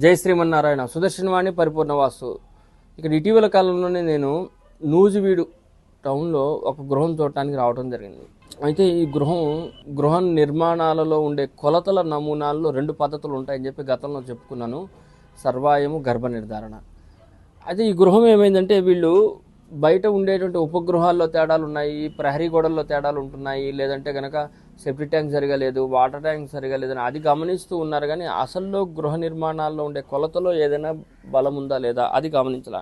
జై శ్రీమన్నారాయణ. సుదర్శనవాణి పరిపూర్ణ వాసు ఇక్కడ ఇటీవల కాలంలోనే నేను నూజివీడు టౌన్లో ఒక గృహం చూడటానికి రావడం జరిగింది. అయితే ఈ గృహం గృహ నిర్మాణాలలో ఉండే కొలతల నమూనాల్లో రెండు పద్ధతులు ఉంటాయని చెప్పి గతంలో చెప్పుకున్నాను. సర్వాయము గర్భ నిర్ధారణ. అయితే ఈ గృహం ఏమైందంటే వీళ్ళు బయట ఉండేటువంటి ఉపగృహాల్లో తేడాలు ఉన్నాయి ప్రహరీ గోడల్లో తేడాలు ఉంటున్నాయి లేదంటే కనుక సెప్టిక్ ట్యాంక్ సరిగా లేదు వాటర్ ట్యాంక్ సరిగా లేదని అది గమనిస్తూ ఉన్నారు. కానీ అసల్లో గృహ నిర్మాణాల్లో ఉండే కొలతలో ఏదైనా బలం ఉందా లేదా అది గమనించాల.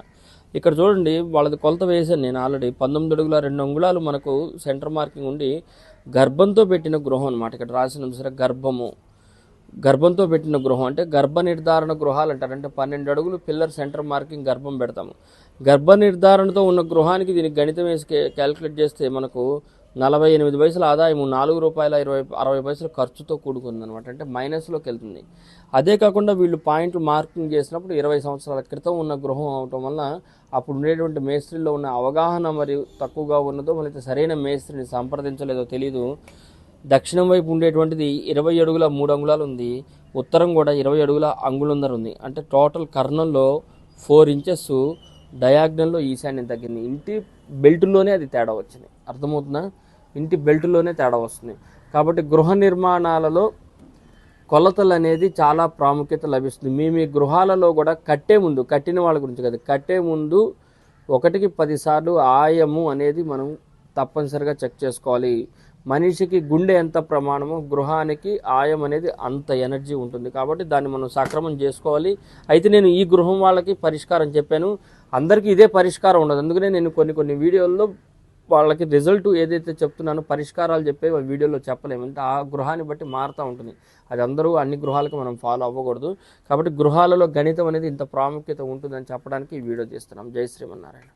ఇక్కడ చూడండి వాళ్ళది కొలత వేసాను నేను ఆల్రెడీ పంతొమ్మిది అడుగుల రెండు అంగుళాలు మనకు సెంటర్ మార్కింగ్ ఉండి గర్భంతో పెట్టిన గృహం అనమాట ఇక్కడ రాసిన సరే గర్భము. గర్భంతో పెట్టిన గృహం అంటే గర్భ నిర్ధారణ గృహాలు అంటారు. అంటే పన్నెండు అడుగులు పిల్లర్ సెంటర్ మార్కింగ్ గర్భం పెడతాము. గర్భ నిర్ధారణతో ఉన్న గృహానికి దీనికి గణితం వేసి క్యాలిక్యులేట్ చేస్తే మనకు నలభై ఎనిమిది పైసల ఆదాయం నాలుగు రూపాయల ఇరవై అరవై పైసల ఖర్చుతో కూడుకుంది అనమాట అంటే మైనస్లోకి వెళ్తుంది. అదే కాకుండా వీళ్ళు పాయింట్లు మార్కింగ్ చేసినప్పుడు ఇరవై సంవత్సరాల క్రితం ఉన్న గృహం అవటం వల్ల అప్పుడు ఉండేటువంటి మేస్త్రిలో ఉన్న అవగాహన మరియు తక్కువగా ఉన్నదో మనకి సరైన మేస్త్రిని సంప్రదించలేదో తెలీదు. దక్షిణం వైపు ఉండేటువంటిది ఇరవై అడుగుల మూడు అంగుళాలు ఉంది. ఉత్తరం కూడా ఇరవై అడుగుల అంగుళందర ఉంది. అంటే టోటల్ కర్ణంలో ఫోర్ ఇంచెస్ డయాగ్నల్లో ఈశాన్యం తగ్గింది. ఇంటి బెల్ట్లోనే అది తేడా వచ్చింది. అర్థమవుతుందా? ఇంటి బెల్ట్లోనే తేడా వస్తుంది. కాబట్టి గృహ నిర్మాణాలలో కొలతలు అనేది చాలా ప్రాముఖ్యత లభిస్తుంది. మీ మీ గృహాలలో కూడా కట్టే ముందు కట్టిన వాళ్ళ గురించి కదా కట్టే ముందు ఒకటికి పదిసార్లు ఆయము అనేది మనం తప్పనిసరిగా చెక్ చేసుకోవాలి. మనిషికి గుండె ఎంత ప్రమాణమో గృహానికి ఆయం అనేది అంత ఎనర్జీ ఉంటుంది. కాబట్టి దాన్ని మనం సక్రమం చేసుకోవాలి. అయితే నేను ఈ గృహం వాళ్ళకి పరిష్కారం చెప్పాను. అందరికీ ఇదే పరిష్కారం ఉండదు. అందుకనే నేను కొన్ని కొన్ని వీడియోల్లో వాళ్ళకి రిజల్ట్ ఏదైతే చెప్తున్నానో పరిష్కారాలు చెప్పే వీడియోలో చెప్పలేము. అంటే ఆ గృహాన్ని బట్టి మారుతూ ఉంటుంది. అది అందరూ అన్ని గృహాలకు మనం ఫాలో అవ్వకూడదు. కాబట్టి గృహాలలో గణితం అనేది ఇంత ప్రాముఖ్యత ఉంటుందని చెప్పడానికి ఈ వీడియో చేస్తున్నాం జై శ్రీమన్నారాయణ.